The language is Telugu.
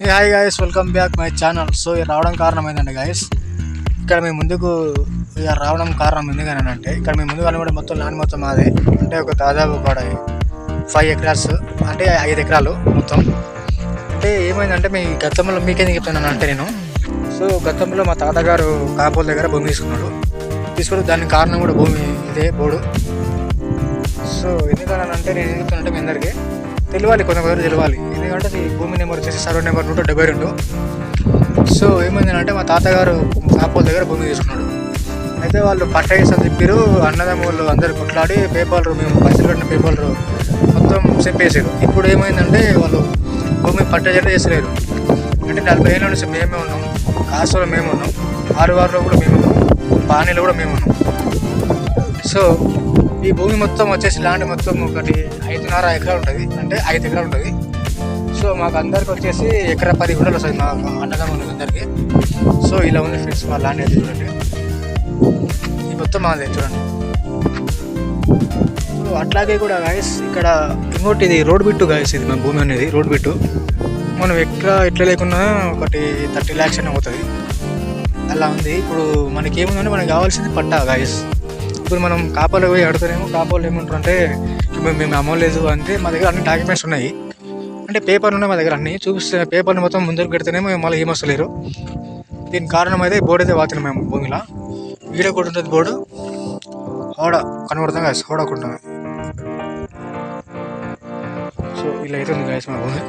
Hey hi guys welcome back my channel so ఇది రావడం కారణం ఏంటంటే గాయస్ ఇక్కడ మేము ముందుకు ఇక రావడం కారణం ఎందుకని అంటే ఇక్కడ మేము ముందు కూడా మొత్తం ల్యాండ్ మొత్తం మాదే. అంటే ఒక దాదాపు ఒక ఫైవ్ ఎకరాస్ అంటే ఐదు ఎకరాలు మొత్తం. అంటే ఏమైందంటే మీ గతంలో మీకేం చెప్తున్నాను అంటే నేను. సో గతంలో మా తాతగారు కాపోల దగ్గర భూమి తీసుకున్నాడు. తీసుకుని దానికి కారణం కూడా భూమి ఇదే బోర్డు సో ఎందుకని అంటే నేను ఎందుకు చెప్తానంటే మీ అందరికీ తెలియాలి కొంతమంది తెలియాలి. ఎందుకంటే భూమిని భూమి నెంబర్ వచ్చేసి సర్వే నెంబర్ నూట డెబ్బై రెండు. సో ఏమైందంటే మా తాతగారు కాపోల దగ్గర భూమి తీసుకున్నాడు. అయితే వాళ్ళు పట్టేసి అని చెప్పారు అన్నదమ్ములు అందరు కొట్లాడి పేపర్లు మేము పైసలు కట్టిన పేపర్లు మొత్తం చెప్పేసారు. ఇప్పుడు ఏమైందంటే వాళ్ళు భూమి పట్టేసేట చేసలేరు అంటే నలభై ఏళ్ళ నుంచి మేమే ఉన్నాం కాసులో మేము ఉన్నాం ఆరు వారిలో కూడా మేము ఉన్నాం పానీలో కూడా మేము ఉన్నాం. సో ఈ భూమి మొత్తం వచ్చేసి ల్యాండ్ మొత్తం ఒకటి ఐదున్నర ఎకరాలు ఉంటుంది. అంటే ఐదు ఎకరాలు ఉంటుంది. మాకు అందరికి వచ్చేసి ఎకరా పది గుంటలు వస్తుంది మా అన్నదమ్ములకు అందరికి సో ఇలా ఉంది ఫ్రెండ్స్ మా ల్యాండ్ అయితే చూడండి. ఈ మొత్తం మాది చూడండి. సో అట్లాగే కూడా గాయస్ ఇక్కడ ఇంకోటి ఇది రోడ్ బిట్టు గాయస్ ఇది మా భూమి అనేది రోడ్ బిట్టు. మనం ఎక్కడ ఎట్లా లేకున్నా ఒకటి థర్టీ ల్యాక్స్ అనే అవుతుంది అలా ఉంది. ఇప్పుడు మనకి ఏముందంటే మనకి కావాల్సింది పట్టా గాయస్ ఇప్పుడు మనం కాపాలో పోయి అడుగుతారేమో కాపాలో ఏమంటారు అంటే మేము మేము లేదు అంటే మా దగ్గర అన్ని డాక్యుమెంట్స్ ఉన్నాయి. అంటే పేపర్లు ఉన్నాయి మా దగ్గర అన్ని. చూపిస్తే పేపర్లు మొత్తం ముందుకు పెడితేనేమో మళ్ళీ ఏమొస్తలేరు. దీనికి కారణం అయితే బోర్డు అయితే వాతిన మేము భూమిలో. వీడియో కూడా ఉంటుంది బోర్డు. హోడ కనబడుతుంది గాయస్ హోడ ఉంటుంది. సో ఇలా అయితే ఉంది గాయస్ మా భూమి.